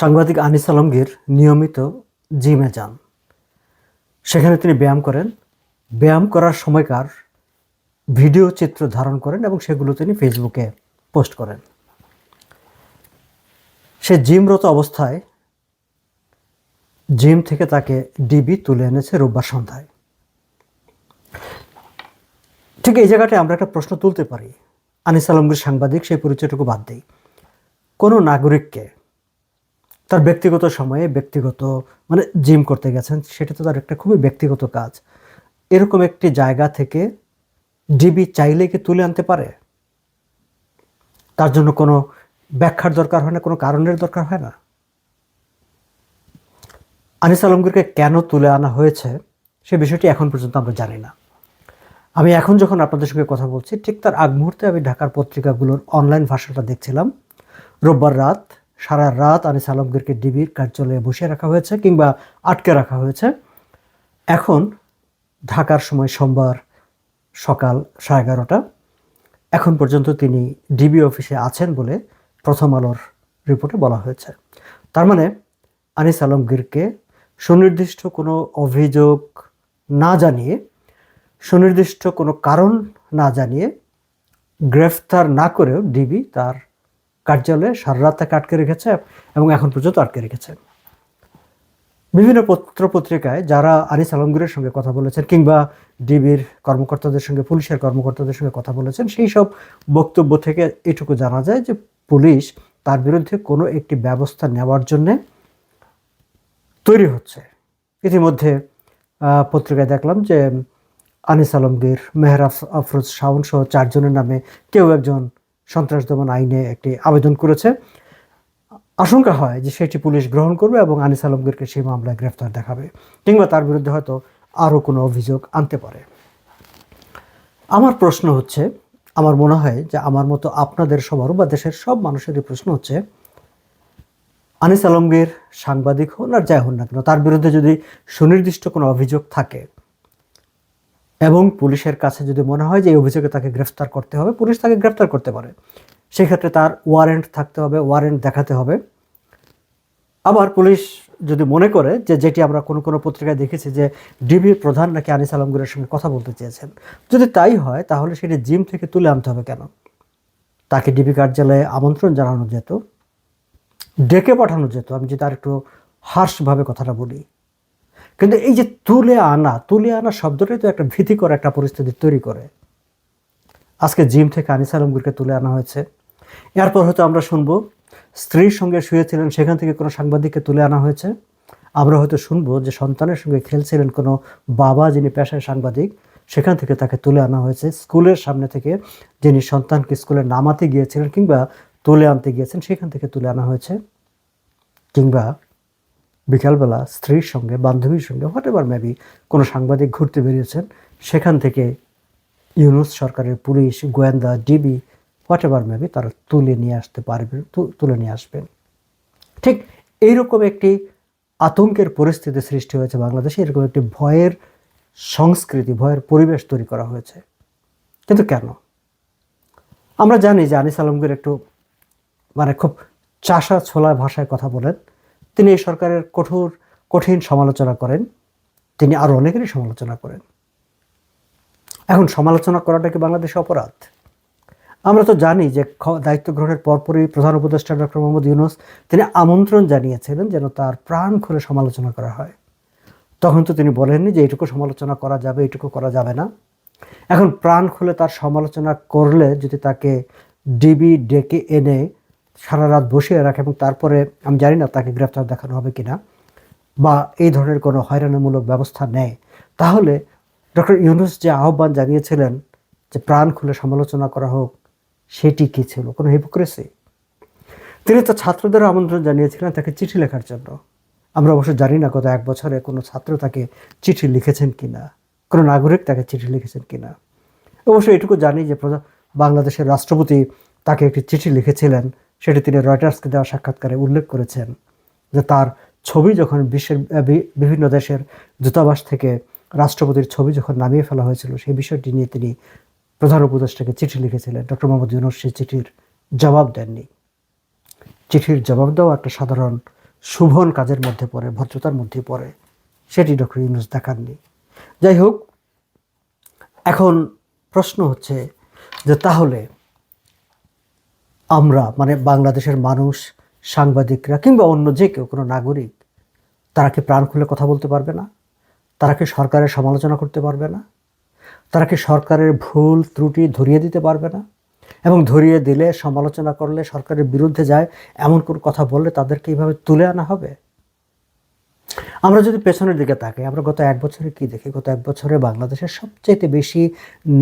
সাংবাদিক আনিস আলমগীর নিয়মিত জিমে যান। সেখানে তিনি ব্যায়াম করেন। ব্যায়াম করার সময়কার ভিডিও চিত্র ধারণ করেন এবং সেগুলো তিনি ফেসবুকে পোস্ট করেন। সে জিমরত অবস্থায় জিম থেকে তাকে ডিবি তুলে এনেছে রোববার সন্ধ্যায়। ঠিক এই জায়গাটায় আমরা একটা প্রশ্ন তুলতে পারি। আনিস আলমগীর সাংবাদিক সেই পরিচয়টুকু বাদ দিই। কোনো নাগরিককে তার ব্যক্তিগত সময়ে ব্যক্তিগত মানে জিম করতে গেছেন, সেটা তো তার একটা খুবই ব্যক্তিগত কাজ। এরকম একটি জায়গা থেকে ডিবি চাইলে কি তুলে আনতে পারে? তার জন্য কোনো ব্যাখ্যার দরকার হয় না, কোনো কারণের দরকার হয় না? আনিস আলমগীরকে কেন তুলে আনা হয়েছে, সে বিষয়টি এখন পর্যন্ত আমরা জানি না। আমি এখন যখন আপনাদের সঙ্গে কথা বলছি, ঠিক তার আগ মুহূর্তে আমি ঢাকার পত্রিকাগুলোর অনলাইন ভাষাটা দেখছিলাম। রোববার রাত সারা রাত আনিস আলমগীরকে ডিবির কার্যালয়ে বসিয়ে রাখা হয়েছে কিংবা আটকে রাখা হয়েছে। এখন ঢাকার সময় সোমবার সকাল সাড়ে এগারোটা। এখন পর্যন্ত তিনি ডিবি অফিসে আছেন বলে প্রথম আলোর রিপোর্টে বলা হয়েছে। তার মানে আনিস আলমগীরকে সুনির্দিষ্ট কোনো অভিযোগ না জানিয়ে, সুনির্দিষ্ট কোনো কারণ না জানিয়ে গ্রেফতার না করেও ডিবি তার কার্যালয়ে সারা রাত তাকে আটকে রেখেছে এবং এখন পর্যন্ত আটকে রেখেছে। বিভিন্ন পত্র পত্রিকায় যারা আনিস আলমগীরের সঙ্গে কথা বলেছেন কিংবা ডিবির কর্মকর্তাদের সঙ্গে, পুলিশের কর্মকর্তাদের সঙ্গে কথা বলেছেন, সেই সব বক্তব্য থেকে এটুকু জানা যায় যে পুলিশ তার বিরুদ্ধে কোনো একটি ব্যবস্থা নেওয়ার জন্যে তৈরি হচ্ছে। ইতিমধ্যে পত্রিকায় দেখলাম যে আনিস আলমগীর, মেহরাফ আফরোজ শাওন সহ চারজনের নামে কেউ একজন সন্ত্রাস দমন আইনে একটি আবেদন করেছে। আশঙ্কা হয় যে সেটি পুলিশ গ্রহণ করবে এবং আনিস আলমগীরকে সেই মামলায় গ্রেফতার দেখাবে, কিংবা তার বিরুদ্ধে হয়তো আরও কোনো অভিযোগ আনতে পারে। আমার প্রশ্ন হচ্ছে, আমার মনে হয় যে আমার মতো আপনাদের সবারও বা দেশের সব মানুষেরই প্রশ্ন হচ্ছে, আনিস আলমগীর সাংবাদিক হন আর যাই হন না কেন, তার বিরুদ্ধে যদি সুনির্দিষ্ট কোনো অভিযোগ থাকে এবং পুলিশের কাছে যদি মনে হয় যে এই অভিযোগে তাকে গ্রেফতার করতে হবে, পুলিশ তাকে গ্রেফতার করতে পারে। সেক্ষেত্রে তার ওয়ারেন্ট থাকতে হবে ওয়ারেন্ট দেখাতে হবে। আবার পুলিশ যদি মনে করে যে যেটি আমরা কোনো কোনো পত্রিকায় দেখেছি যে ডিবির প্রধান নাকি আনিস আলমগীরের সঙ্গে কথা বলতে চেয়েছেন। যদি তাই হয়, তাহলে সেটি জিম থেকে তুলে আনতে হবে কেন? তাকে ডিবি কার্যালয়ে আমন্ত্রণ জানানো যেত, ডেকে পাঠানো যেত। আমি যদি আর একটু হার্শভাবে কথাটা বলি। কিন্তু এই যে তুলে আনা তুলে আনা শব্দটাই তো একটা ভীতিকর একটা পরিস্থিতি তৈরি করে। আজকে জিম থেকে আনিস আলমগীরকে তুলে আনা হয়েছে। এরপর হয়তো আমরা শুনব, স্ত্রীর সঙ্গে শুয়েছিলেন, সেখান থেকে কোনো সাংবাদিককে তুলে আনা হয়েছে। আমরা হয়তো শুনব যে সন্তানের সঙ্গে খেলছিলেন কোনো বাবা যিনি পেশায় সাংবাদিক, সেখান থেকে তাকে তুলে আনা হয়েছে। স্কুলের সামনে থেকে যিনি সন্তানকে স্কুলে নামাতে গিয়েছিলেন কিংবা তুলে আনতে গিয়েছেন, সেখান থেকে তুলে আনা হয়েছে। কিংবা বিকালবেলা স্ত্রীর সঙ্গে, বান্ধবীর সঙ্গে হোয়াট এভার মেবি কোনো সাংবাদিক ঘুরতে বেরিয়েছেন, সেখান থেকে ইউনুস সরকারের পুলিশ, গোয়েন্দা ডিবি হোয়াট এভার মেবি তারা তুলে নিয়ে আসতে পারবে তুলে নিয়ে আসবেন। ঠিক এইরকম একটি আতঙ্কের পরিস্থিতি সৃষ্টি হয়েছে বাংলাদেশে, এরকম একটি ভয়ের সংস্কৃতি, ভয়ের পরিবেশ তৈরি করা হয়েছে। কিন্তু কেন? আমরা জানি যে আনিস আলমগীর একটু মানে খুব চাষা ছোলা ভাষায় কথা বলেন। তিনি এই সরকারের কঠোর, কঠিন সমালোচনা করেন। তিনি আরও অনেকেরই সমালোচনা করেন। এখন সমালোচনা করাটা কি বাংলাদেশে অপরাধ? আমরা তো জানি যে দায়িত্ব গ্রহণের পরপরই প্রধান উপদেষ্টা ডক্টর মোহাম্মদ ইউনুস, তিনি আমন্ত্রণ জানিয়েছিলেন যেন তার প্রাণ খুলে সমালোচনা করা হয়। তখন তো তিনি বলেননি যে এইটুকু সমালোচনা করা যাবে এইটুকু করা যাবে না। এখন প্রাণ খুলে তার সমালোচনা করলে যদি তাকে ডিবি ডেকে এনে সারা রাত বসিয়ে রাখে এবং তারপরে আমি জানি না তাকে গ্রেফতার দেখানো হবে কিনা বা এই ধরনের কোনো হয়রানিমূলক ব্যবস্থা নেয়। তাহলে ডক্টর ইউনুস যে আহ্বান জানিয়েছিলেন যে প্রাণ খুলে সমালোচনা করা হোক, সেটি কী ছিল? কোনো হিপোক্রেসি তিনি তো ছাত্রদের আমন্ত্রণ জানিয়েছিলেন তাকে চিঠি লেখার জন্য। আমরা অবশ্য জানি না গত এক বছরে কোনো ছাত্র তাকে চিঠি লিখেছেন কি না কোনো নাগরিক তাকে চিঠি লিখেছেন কি না অবশ্য এটুকু জানি যে বাংলাদেশের রাষ্ট্রপতি তাকে একটি চিঠি লিখেছিলেন সেটি তিনি রয়টার্সকে দেওয়া সাক্ষাৎকারে উল্লেখ করেছেন যে তার ছবি যখন বিশ্বের বিভিন্ন দেশের দূতাবাস থেকে রাষ্ট্রপতির ছবি যখন নামিয়ে ফেলা হয়েছিল, সেই বিষয়টি নিয়ে তিনি প্রধান উপদেষ্টাকে চিঠি লিখেছিলেন। ডক্টর মোহাম্মদ ইউনুস সেই চিঠির জবাব দেননি। চিঠির জবাব দেওয়া একটা সাধারণ শুভন কাজের মধ্যে পড়ে, ভদ্রতার মধ্যে পড়ে, সেটি ডক্টর ইউনুস দেখাননি। যাই হোক, এখন প্রশ্ন হচ্ছে যে তাহলে আমরা মানে বাংলাদেশের মানুষ, সাংবাদিকরা কিংবা অন্য যে কেউ, কোনো নাগরিক, তারা কি প্রাণ খুলে কথা বলতে পারবে না? তারা কি সরকারের সমালোচনা করতে পারবে না? তারা কি সরকারের ভুল, ত্রুটি ধরিয়ে দিতে পারবে না? এবং ধরিয়ে দিলে, সমালোচনা করলে সরকারের বিরুদ্ধে যায়, এমন কোনো কথা বললে তাদেরকে এইভাবে তুলে আনা হবে? আমরা যদি পেছনের দিকে তাকাই, আমরা গত এক বছরে কি দেখি? গত এক বছরে বাংলাদেশের সবচেয়ে বেশি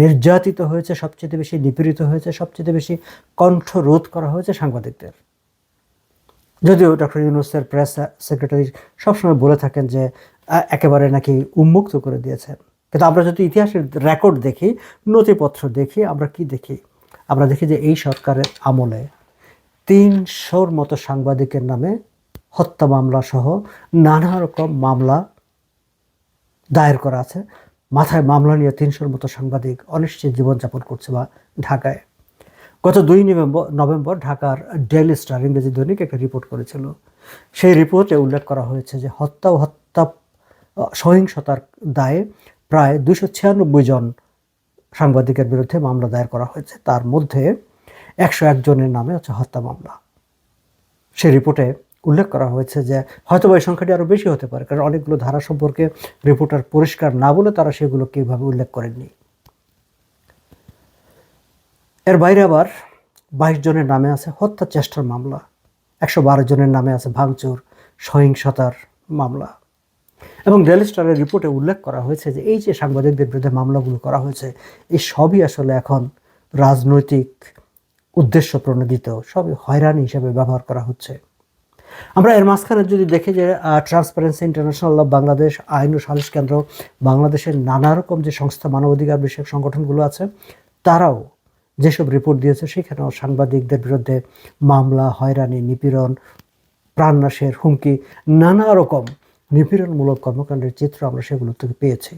নির্যাতিত হয়েছে সবচেয়ে বেশি নিপীড়িত হয়েছে সবচেয়ে বেশি কণ্ঠ রোধ করা হয়েছে সাংবাদিকদের। যদিও ডক্টর ইউনুসের প্রেস সেক্রেটারি সবসময় বলে থাকেন যে একেবারে নাকি উন্মুক্ত করে দিয়েছেন। কিন্তু আমরা যদি ইতিহাসের রেকর্ড দেখি, নথিপত্র দেখি, আমরা কি দেখি? আমরা দেখি যে এই সরকারের আমলে তিনশোর মতো সাংবাদিকের নামে হত্যা মামলা সহ নানা রকম মামলা দায়ের করা আছে। মাথায় মামলা নিয়ে তিনশোর মতো সাংবাদিক অনিশ্চিত জীবনযাপন করছে বা ঢাকায়। গত দুই নভেম্বর নভেম্বর ঢাকার ডেইলি স্টার ইংরেজি দৈনিক একটা রিপোর্ট করেছিল। সেই রিপোর্টে উল্লেখ করা হয়েছে যে হত্যা ও হত্যা সহিংসতার দায়ে প্রায় দুশো ছিয়ানব্বই জন সাংবাদিকের বিরুদ্ধে মামলা দায়ের করা হয়েছে। তার মধ্যে একশো একজনের নামে হচ্ছে হত্যা মামলা। সেই রিপোর্টে উল্লেখ করা হয়েছে যে হয়তো এই সংখ্যাটি আরও বেশি হতে পারে, কারণ অনেকগুলো ধারা সম্পর্কে রিপোর্টার পরিষ্কার না বলে তারা সেগুলোকে এইভাবে উল্লেখ করেননি। এর বাইরে আবার বাইশ জনের নামে আছে হত্যা চেষ্টার মামলা, একশো বারো জনের নামে আছে ভাঙচুর, সহিংসতার মামলা। এবং ডেলি স্টারের রিপোর্টে উল্লেখ করা হয়েছে যে এই যে সাংবাদিকদের বিরুদ্ধে মামলাগুলো করা হয়েছে এই সবই আসলে এখন রাজনৈতিক উদ্দেশ্য প্রণোদিত, সবই হয়রানি হিসেবে ব্যবহার করা হচ্ছে। আমরা এর মাঝখানে যদি দেখি যে ট্রান্সপারেন্সি ইন্টারন্যাশনাল অফ বাংলাদেশ আইন ও সালিশ কেন্দ্র, বাংলাদেশের নানা রকম যে সংস্থা মানবাধিকার বিষয়ক সংগঠনগুলো আছে, তারাও যেসব রিপোর্ট দিয়েছে, সেখানেও সাংবাদিকদের বিরুদ্ধে মামলা, হয়রানি, নিপীড়ন, প্রাণনাশের হুমকি, নানা রকম নিপীড়নমূলক কর্মকাণ্ডের চিত্র আমরা সেগুলো থেকে পেয়েছি।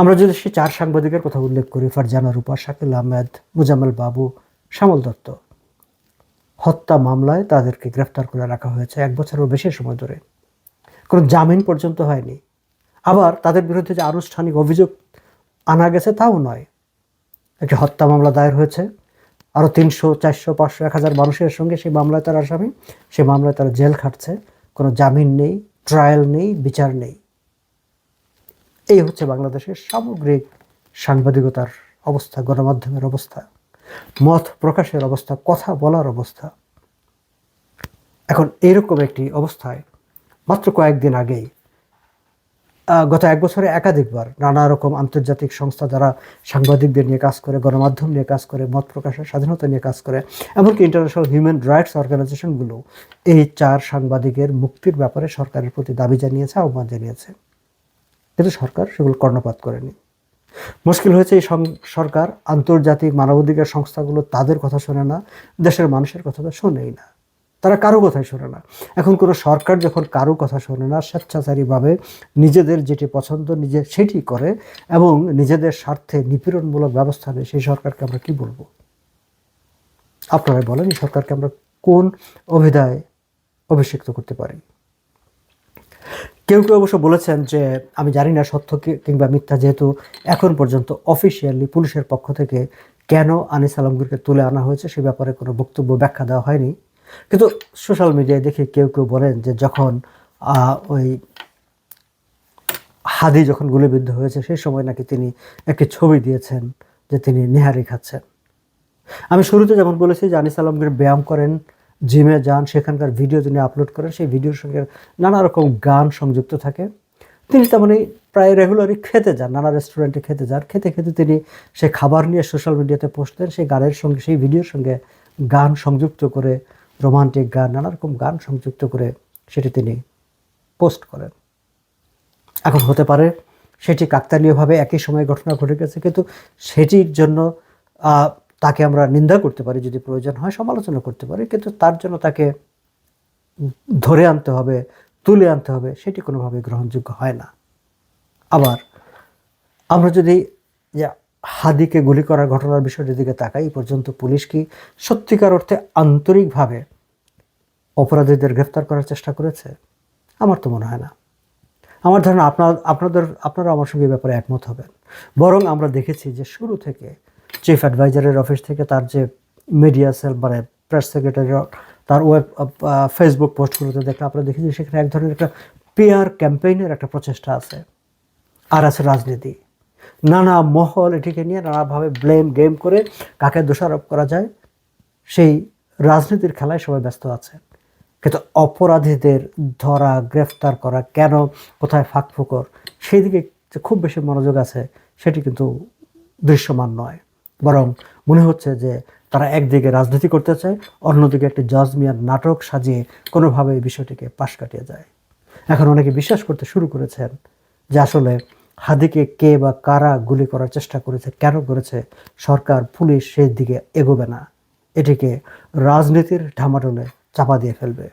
আমরা যদি সে চার সাংবাদিকের কথা উল্লেখ করি, ফারজানা রূপা, শাকিল আহমেদ, মুজাম্মেল বাবু, শ্যামল দত্ত হত্যা মামলায় তাদেরকে গ্রেফতার করে রাখা হয়েছে এক বছরেরও বেশি সময় ধরে। কোনো জামিন পর্যন্ত হয়নি। আবার তাদের বিরুদ্ধে যে আনুষ্ঠানিক অভিযোগ আনা গেছে তাও নয়। একটি হত্যা মামলা দায়ের হয়েছে। আরও তিনশো, চারশো, পাঁচশো, এক হাজার মানুষের সঙ্গে সেই মামলায় তার আসামি। সেই মামলায় তারা জেল খাটছে। কোনো জামিন নেই, ট্রায়াল নেই, বিচার নেই। এই হচ্ছে বাংলাদেশের সামগ্রিক সাংবাদিকতার অবস্থা, গণমাধ্যমের অবস্থা। মত প্রকাশের অবস্থা, কথা বলার অবস্থা। এখন এইরকম একটি অবস্থায়, মাত্র কয়েকদিন আগেই গত এক বছরে একাধিকবার নানা রকম আন্তর্জাতিক সংস্থা যারা সাংবাদিকদের নিয়ে কাজ করে, গণমাধ্যম নিয়ে কাজ করে, মত প্রকাশের স্বাধীনতা নিয়ে কাজ করে, এমনকি ইন্টারন্যাশনাল হিউম্যান রাইটস অর্গানাইজেশনগুলো এই চার সাংবাদিকের মুক্তির ব্যাপারে সরকারের প্রতি দাবি জানিয়েছে, আহ্বান জানিয়েছে। কিন্তু সরকার সেগুলো কর্ণপাত করেনি। মুশকিল হয়েছে এই সরকার আন্তর্জাতিক মানবাধিকার সংস্থাগুলো তাদের কথা শোনে না, দেশের মানুষের কথা তো শোনেই না। তারা কারও কথাই শোনে না। এখন কোনো সরকার যখন কারও কথা শোনে না, স্বেচ্ছাচারীভাবে নিজেদের যেটি পছন্দ নিজে সেটি করে এবং নিজেদের স্বার্থে নিপীড়নমূলক ব্যবস্থা নেয়, সেই সরকারকে আমরা কি বলব? আপনারাই বলেন, এই সরকারকে আমরা কোন অভিধায় অভিষিক্ত করতে পারি? কেউ কেউ অবশ্য বলেছেন যে, আমি জানি না সত্য কিংবা মিথ্যা, যেহেতু এখন পর্যন্ত অফিসিয়ালি পুলিশের পক্ষ থেকে কেন আনিস আলমগীরকে তুলে আনা হয়েছে সে ব্যাপারে কোনো বক্তব্য, ব্যাখ্যা দেওয়া হয়নি। কিন্তু সোশ্যাল মিডিয়ায় দেখে কেউ কেউ বলেন যে, যখন ওই হাদি যখন গুলিবিদ্ধ হয়েছে, সেই সময় নাকি তিনি একটি ছবি দিয়েছেন যে তিনি নেহারি খাচ্ছেন। আমি শুরুতে যেমন বলেছি যে, আনিস আলমগীর ব্যায়াম করেন জিমে যান, সেখানকার ভিডিও তিনি আপলোড করেন, সেই ভিডিওর সঙ্গে নানা রকম গান সংযুক্ত থাকে। তিনি তেমনি প্রায় রেগুলারই খেতে যান, নানা রেস্টুরেন্টে খেতে যান। খেতে খেতে তিনি সেই খাবার নিয়ে সোশ্যাল মিডিয়াতে পোস্ট দেন, সেই গানের সঙ্গে, সেই ভিডিওর সঙ্গে গান সংযুক্ত করে রোমান্টিক গান, নানা রকম গান সংযুক্ত করে সেটি তিনি পোস্ট করেন। এখন হতে পারে সেটি কাকতালীয়ভাবে একই সময় ঘটনা ঘটে গেছে, কিন্তু সেটির জন্য তাকে আমরা নিন্দা করতে পারি, যদি প্রয়োজন হয় সমালোচনা করতে পারি, কিন্তু তার জন্য তাকে ধরে আনতে হবে, তুলে আনতে হবে, সেটি কোনোভাবে গ্রহণযোগ্য হয় না। আবার আমরা যদি হাদিকে গুলি করার ঘটনার বিষয়টির দিকে তাকাই পর্যন্ত পুলিশ কি সত্যিকার অর্থে আন্তরিকভাবে অপরাধীদের গ্রেফতার করার চেষ্টা করেছে? আমার তো মনে হয় না। আমার ধারণা আপনার, আপনাদের আপনারা আমার সঙ্গে ব্যাপারে একমত হবেন। বরং আমরা দেখেছি যে শুরু থেকে চিফ অ্যাডভাইজারের অফিস থেকে তার যে মিডিয়া সেল মানে প্রেস সেক্রেটারি তার ওয়েব ফেসবুক পোস্টগুলোতে দেখলে আমরা দেখেছি সেখানে এক ধরনের একটা পেয়ার ক্যাম্পেইনের একটা প্রচেষ্টা আছে। আর আছে রাজনীতি। নানা মহল এটিকে নিয়ে নানাভাবে ব্লেম গেম করে কাকে দোষারোপ করা যায়, সেই রাজনীতির খেলায় সবাই ব্যস্ত আছে। কিন্তু অপরাধীদের ধরা, গ্রেফতার করা, কেন, কোথায় ফাঁক ফুকর সেই দিকে খুব বেশি মনোযোগ আছে, সেটি কিন্তু দৃশ্যমান নয়। বরং মনে হচ্ছে যে তারা একদিকে রাজনীতি করতে চায়, অন্যদিকে একটি জজ মিয়ার নাটক সাজিয়ে কোনোভাবে এই বিষয়টিকে পাশ কাটিয়ে যায়। এখন অনেকে বিশ্বাস করতে শুরু করেছেন যে আসলে হাদিকে কে বা কারা গুলি করার চেষ্টা করেছে, কেন করেছে, সরকার, পুলিশ সেই দিকে এগোবে না। এটিকে রাজনীতির ঢামাডোলে চাপা দিয়ে ফেলবে।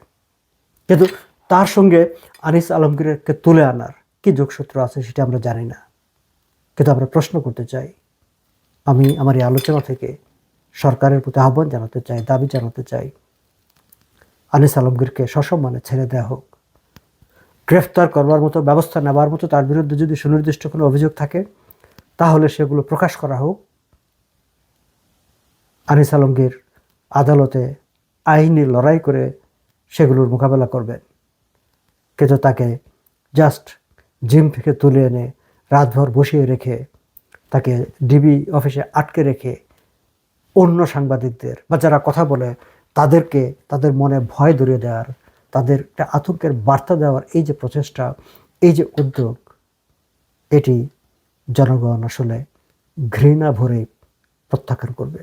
কিন্তু তার সঙ্গে আনিস আলমগীরকে তুলে আনার কি যোগসূত্র আছে সেটা আমরা জানি না। কিন্তু আমরা প্রশ্ন করতে চাই আমি আমার এই আলোচনা থেকে সরকারের প্রতি আহ্বান জানাতে চাই, দাবি জানাতে চাই। আনিস আলমগীরকে সসম্মানে ছেড়ে দেওয়া হোক। গ্রেফতার করবার মতো, ব্যবস্থা নেবার মতো, তার বিরুদ্ধে যদি সুনির্দিষ্ট কোনো অভিযোগ থাকে, তাহলে সেগুলো প্রকাশ করা হোক। আনিস আলমগীর আদালতে আইনি লড়াই করে সেগুলোর মোকাবেলা করবেন। কিন্তু তাকে জাস্ট জিম থেকে তুলে এনে রাতভর বসিয়ে রেখে তাকে ডিবি অফিসে আটকে রেখে অন্য সাংবাদিকদের বা যারা কথা বলে তাদেরকে তাদের মনে ভয় ধরিয়ে দেওয়ার, তাদের একটা আতঙ্কের বার্তা দেওয়ার এই যে প্রচেষ্টা, এই যে উদ্যোগ, এটি জনগণ আসলে ঘৃণা ভরে প্রত্যাখ্যান করবে।